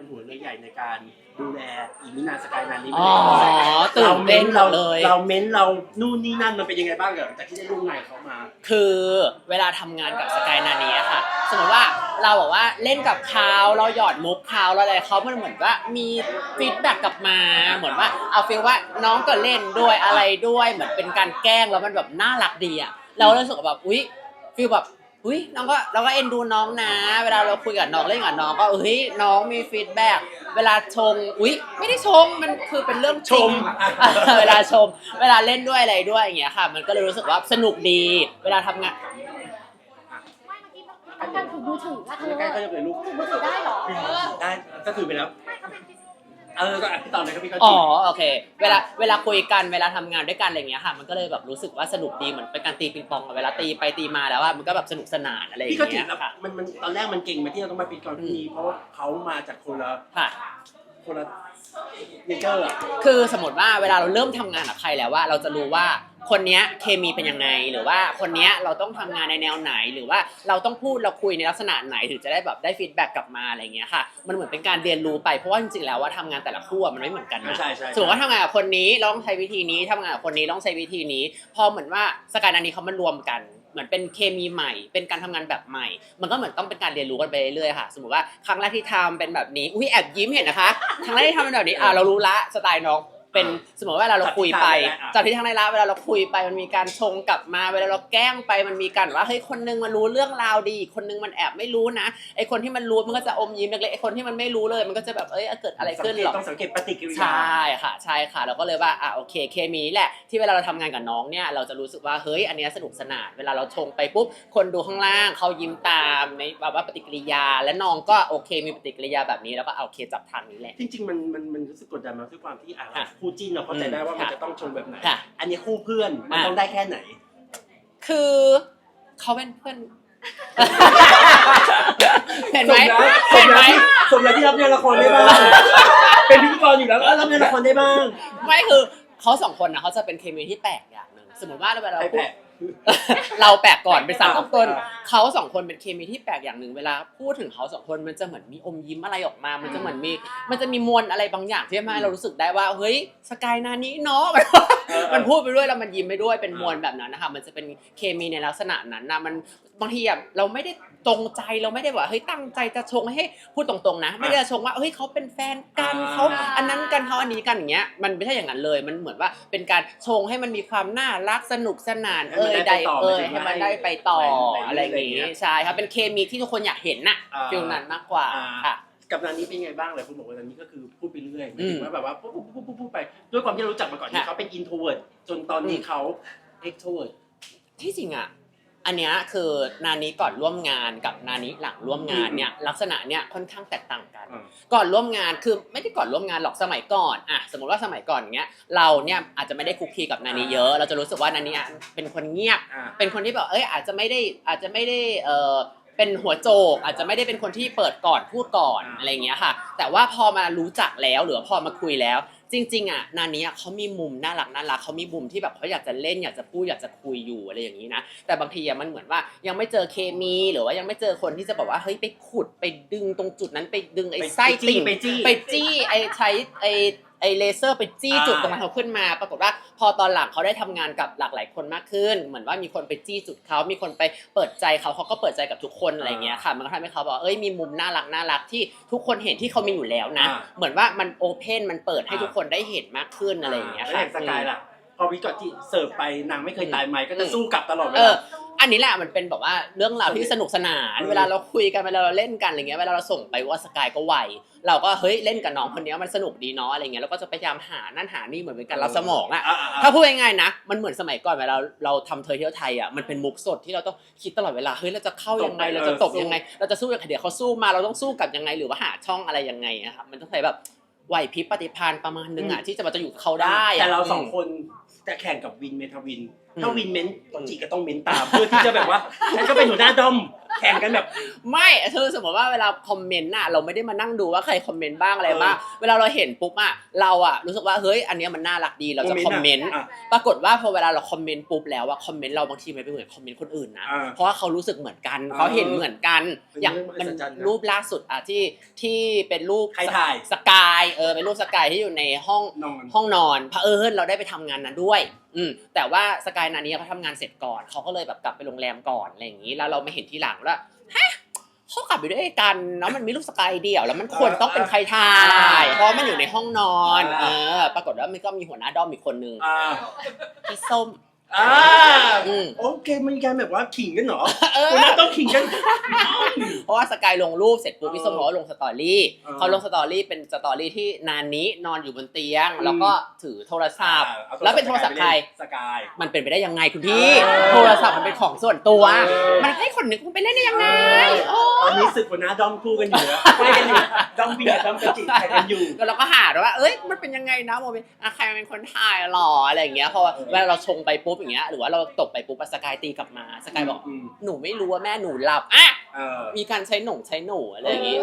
เป็นหัวเรือใหญ่ในการดูแลอีมินาสกายนันนี้อ๋อตื่นเต้นเราเลย เราเม้นเรานู่นนี่นั่นมันเป็นยังไงบ้างเหรอจากที่ได้ร่วมงานกับเขามา คือเวลาทำงานกับสกายนานี้อะค่ะ สมมติว่าเราบอกว่าเล่นกับเขาเราหยอดมุกเขาเราอะไรเขามันเหมือนว่ามีฟีดแบ็กกลับมาเหมือนว่าเอาฟีลว่าน้องก็เล่นด้วยอะไรด้วยเหมือนเป็นการแกล้งแล้วมันแบบน่ารักดีอะเรารู้สึกว่าแบบอุ๊ยฟีลแบบ อุ้ยน้องก็เราก็เอ็นดูน้องนะ เวลาเราคุยกับน้องเล่นกับน้องก็เฮ้ยน้องมีฟีดแบ็กเวลาชมอุ้ยไม่ได้ชมมันคือเป็นเรื่องจริงชม เวลาชม เวลาเล่นด้วยอะไรด้วยอย่างเงี้ยค่ะ มันก็เลยรู้สึกว่าสนุกดี เวลาทำงาน ไม่เมื่อกี้มันการถือมือถือว่าเธอใกล้ๆก็จะเป็นลูกถือมือถือได้เหรอ ได้ก็ถือไปแล้วไม่ เขาเป็นพิเศษเออก็อะพี่ตอนเลยครับพี่ก็อ๋อจีบโอเค เวลาเวลาคุยกันเวลาทำงานด้วยกันอะไรอย่างเงี้ยค่ะ มันก็เลยแบบรู้สึกว่าสนุกดีเหมือนเป็นการตีปิงปองอะเวลาตีไปตีมาแล้วว่ามันก็แบบสนุกสนานอะไรอย่างพี่ก็จีเงี้บยแล้วค่ะมันมันตอนแรกมันเก่งไหมาที่เราต้องมาปิดก่อนพี่นี้เพราะว่าเขามาจากคนละค่ะ คนละเนเจอร์อะ คือสมมติว่าเวลาเราเริ่มทำงานกับใครแล้วว่าเราจะรู้ว่า คนเนี้ยเคมีเป็นยังไงหรือว่าคนเนี้ยเราต้องทำงานในแนวไหน หรือว่าเราต้องพูดเราคุยในลักษณะไหนถึงจะได้แบบได้ฟีดแบ็กกลับมาอะไรอย่างเงี้ยค่ะ มันเหมือนเป็นการเรียนรู้ไปเพราะว่าจริงๆแล้วว่าทำงานแต่ละคู่อะมันไม่เหมือนกันนะใช่ใช่ สมมติว่าทำงานกับคนนี้เราต้องใช้วิธีนี้ทำงานกับคนนี้ต้องใช้วิธีนี้ พอเหมือนว่าสกายนันนี้เขามารวมกัน เหมือนเป็นเคมีใหม่ เป็นการทำงานแบบใหม่ มันก็เหมือนต้องเป็นการเรียนรู้กันไปเรื่อยๆค่ะ สมมติว่าครั้งแรกที่ทำเป็นแบบนี้อุ้ยแอบยิ้มเห็นนะคะ ครั้งแรกที่ทำเป็นแบบนี้อะเรารู้ละสไตล์น้อง เป็นสมมติว่าเวลาเราคุยไปจากที่ทางในละเวลาเราคุยไปมันมีการชงกลับมา เวลาเราแกล้งไปมันมีการว่าเฮ้ยคนนึงมันรู้เรื่องราวดีอีกคนนึงมันแอบไม่รู้นะไอคนที่มันรู้มันก็จะอมยิ้มเล็กๆไอคนที่มันไม่รู้เลยมันก็จะแบบเอ้ยเกิดอะไรขึ้นหรอต้องสังเกตปฏิกิริใชยา่ค่ะใช่ค่ะเราก็เลยว่าอะโอเคเคมีนี่แหละที่เวลาเราทำงานกับน้องเนี่ยเราจะรู้สึกว่าเฮ้ยอันเนี้ยสนุกสนานเวลาเราชงไปปุ๊บคนดูข้างล่างเขายิ้มตามในแบบว่าปฏิกิริยา และน้องก็โอเคมีปฏิกิริยาแบบนี้แล้วก็เอาโอเคจับทางนี้แหละจริงๆมันมันมันรู้สึกกดดันมาด้วยความที่อะค่ะคู่จิ้นเราเข้าใจได้ว่ามันค่ะจะต้องชงแบบไหน ค่ะ อันนี้คู่เพื่อนมันอะต้องได้แค่ไหน คือเขาเป็นเพื่อน เห็นไหมสเห็นมไหม แล้วสมแล้วที่รับงานละครได้บ้าง เป็นพิธีกรอยู่แล้วเออรับงานละครได้บ้าง ไม่คือเขาสองคนนะเขาจะเป็นเคมีที่แปลกอย่างหนึ่งสมมติว่าเวลาเราใครพูแปดลก เราแปลกก่อนเป็นสารตั้งต้นอ่าเขาสองคนเป็นเคมีที่แปลกอย่างหนึ่งเวลา พูดถึงเขาสองคนมันจะเหมือนมีอมยิ้มอะไรออกมา มันจะเหมือนมี มันจะมีมวลอะไรบางอย่างที่ทำให้เรารู้สึกได้ว่าเฮ้ยสกายนานี้เนาะมันพูดไปด้วยแล้วมันยิ้มไปด้วยเป็นมวลแบบนั้นนะคะมันจะเป็นเคมีในลักษณะนั้นนะมันบางทีอะเราไม่ได้ตรงใจเราไม่ได้ว่าเฮ้ยตั้งใจจะชงให้พูดตรงๆนะ ไม่ได้จะชงว่าเฮ้ยเขาเป็นแฟนกันเขาอันนั้นกันเขาอันนี้กันอย่างเงี้ยมันไม่ใช่อย่างนั้นเลย มันเหมือนว่าเป็นการชงให้มันมีความน่ารักสนุกสนานให้เอ่มันยได้ใดไปต่อเอ่ยหมายถึงให้มันได้ไปต่อไปไปอะไรอย่างอะไรอย่างเงี้งี้ยใช่ครับเป็นเคมีที่ทุกคนอยากเห็นน่ะอ่าฟิลนั้นมากกว่าอ่าค่ะกับนางนี้เป็นไงบ้างเลยคุณบอกว่านันนี้ก็คือพูดไปเรื่อยหมายอืถึมงว่าแบบว่าพูดพูดพูดพูดพูดไป ด้วยความที่เรารู้จักมาก่อนที่ค่ะเขาเป็นอินโทรเวิร์ดจนตอนนี้อืมเขาเอ็กโทรเวิร์ดที่จริงอะ อันเนี้ยคือนานี้ก่อนร่วมงานกับนานี้หลังร่วมงานเนี่ยลักษณะเนี่ยค่อนข้างแตกต่างกัน อืม ก่อนร่วมงานคือไม่ได้ก่อนร่วมงานหรอกสมัยก่อนอะสมมติว่าสมัยก่อนอย่างเงี้ยเราเนี่ยอาจจะไม่ได้คุกคีกับนานี้เยอะ เราจะรู้สึกว่านานี้อะเป็นคนเงียบ อ่า เป็นคนที่แบบเอ้ยอาจจะไม่ได้อาจจะไม่ได้เออเป็นหัวโจก อาจจะไม่ได้เป็นคนที่เปิดก่อนพูดก่อนอ่า อะไรอย่างเงี้ยค่ะ แต่ว่าพอมารู้จักแล้วหรือว่าพอมาคุยแล้ว จริงๆอะนานี้อะเขามีมุมน่ารักน่ารักเขามีมุมที่แบบเขาอยากจะเล่นอยากจะพูดอยากจะคุยอยู่อะไรอย่างนี้นะแต่บางทีอะมันเหมือนว่ายังไม่เจอเคมี หรือว่ายังไม่เจอคนที่จะแบบว่าเฮ้ยไปขุดไปดึงตรงจุดนั้นไปดึงไอ้ไปไส้จี้ติ่งไปจี้ไปจี้ไอ้ใช้ไอ้ ไอ้เลเซอร์ไปจี้อ่าจุดตรงนั้นเขาขึ้นมา ปรากฏว่าพอตอนหลังเขาได้ทำงานกับหลากหลายคนมากขึ้น เหมือนว่ามีคนไปจี้จุดเขา มีคนไปเปิดใจเขาเขาก็เปิดใจกับทุกคนอะไรเงี้ยค่ะ มันก็ทำให้เขาบอกเอ้ยมีมุมน่ารักน่ารักที่ทุกคนเห็นที่เขามีอยู่แล้วนะอ่าเหมือนว่ามันโอเพนมันเปิดให้อ่าทุกคนได้เห็นมากขึ้นอะไรอย่างเงี้ยแล้วค่ะอย่างสกายล่ะพอวิกอตที่เสิร์ฟไปนางไม่เคยตายไหมก็จะอืมสู้กลับตลอดเวเออลา อันนี้แหละมันเป็นแบบว่าเรื่องราวที่สนุกสนานอืมเวลาเราคุยกันเวลาเราเล่นกันอะไรเงี้ยเวลาเราส่งไปว่าสกายก็ไวเราก็เฮ้ยเล่นกับน้องคนนี้มันสนุกดีเนาะอะไรเงี้ยเราก็จะพยายามหานั่นหานี่เหมือนเป็นการรับสมองอะอ่าอ่าอ่าถ้าพูดง่ายๆนะมันเหมือนสมัยก่อนเวลาเราทำเธอเที่ยวไทยอะมันเป็นมุกสดที่เราต้องคิดตลอดเวลาเฮ้ยเราจะเข้ายังไงตบไปเราจะตบเออสู้ยังไง เราจะสู้ยังไงเดี๋ยวเขาสู้มาเราต้องสู้กลับยังไงหรือว่าหาช่องอะไรยังไงอะครับมันต้องใช้แบบ ไหวพริบปฏิภาณประมาณนึงอะที่จะมาจะอยู่กับเขาได้อะ แต่เราสองมคนจะแข่งกับวินเมทาวินอืมถ้าวินเม้นตอนจีก็ต้องเม้นตามเพื่อที่จะแบบว่าฉันก็เป็นหัวหน้าด้อมแข่งกันแบบ ไม่คือสมมติว่าเวลาคอมเมนต์น่ะเราไม่ได้มานั่งดูว่าใครคอมเมนต์บ้างอะไรบ้างเวลาเราเห็นปุ๊บอะเราอะรู้สึกว่าเฮ้ยอันเนี้ยมันน่ารักดีเราจะคอมเมนต์อะปรากฏว่าพอเวลาเราคอมเมนต์ปุ๊บแล้วอะคอมเมนต์เราบางทีมันไม่เหมือนคอมเมนต์คนอื่นนะอ่าเพราะว่าเขารู้สึกเหมือนกันอ่าเขาเห็นเหมือนกันเป็นอย่างเรื่องมันมหัศจรรย์นะรูปล่าสุดอะที่ที่เป็นรูปใครถ่ายสกายเออเป็นรูปสกายที่อยู่ในห้องนอนห้องนอนเผอิญเราได้ไปทำงานนั้นด้วยอืมแต่ว่าสกายนานี้เขาทำงานเสร็จก่อนเขาก็เลยแบบกลับไปโรงแรมก่อนอะไรอย่างนี้ แล้วเราไม่เห็นทีหลังแล้วฮะเขากลับไปด้วยกันเนาะมันมีรูปสกายเดี่ยว แล้วมันควรต้องเป็นใครถ่าย เพราะมันอยู่ในห้องนอน เออ ปรากฏว่ามันก็มีหัวหน้าด้อมอีกคนนึงอ่าพี่ส้ม อ่าอืม โอเคมันมีการแบบว่าขิงกันเหรอเออคุณน่าต้องขิงกัน เพราะว่าสกายลงรูปเสร็จปุ๊บพี่ส้มบอกว่าลงสตอรี่อ่าเขาลงสตอรี่เป็นสตอรี่ที่นานนี้นอนอยู่บนเตียง แล้วก็ถือโทรศัพท์อ่าอาแล้วเป็นโทรศัพท์ใคร สกาย มันเป็นไปได้ยังไงคุณพี่ เออโทรศัพท์มันเป็นของส่วนตัว เออ มันให้คนหนึ่งคุณไปเล่นได้ยังไงโอ้ตอนนี้ศึกคนหน้าด้อมคู่กันอยู่แล้วคุยกันอยู่ด้อมเบียร์ด้อมกระจิใครกันอยู่ แล้วเราก็หาด้วยว่า เอ้ย มันเป็นยังไงนะโมเมนต์อะใครเป็นคนถ่ายหรออะไรอย่างเงี้ย พอเออเวลาเราชงไปปุ๊บอย่างเงี้ยหรือว่าเราตกไปปุ๊บอะสกายตีกลับมาสกายบอกอืมหนูไม่รู้ว่าแม่หนูหลับอะเออมีการใช้หนุ่งใช้หนูอะไรอย่างงี้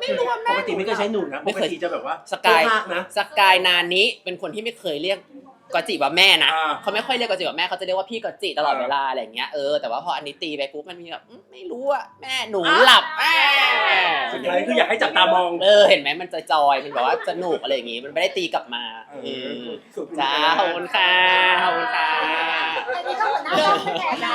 ไม่รู้ว่าปแม่กติไม่เคยใช้หนุ่มนะไม่ปเคกยติจะแบบว่าสกายโคตรมากนะ สกายนานี้เป็นคนที่ไม่เคยเรียกกอจิว่าแม่นะอ่าเขาไม่ค่อยเรียกกอจิว่าแม่เขาจะเรียกว่าพี่กอจิตลอดเวลาอะไรอย่างเงี้ยเออแต่ว่าพออันนี้ตีไปปุ๊บมันมีแบบอืมไม่รู้อะแม่หนูหลับอ่าสุดท้ายคืออยากให้จับตามอง เออเห็นไหมมันจะจอยๆมันแบบว่าสนุกอะไรอย่างงี้ มันไม่ได้ตีกลับมาเออือมสุดจ้าขอบคุณค่ะขอบคุณค่ะ อันนี้ก็หัวหน้าด้อมแก่นะ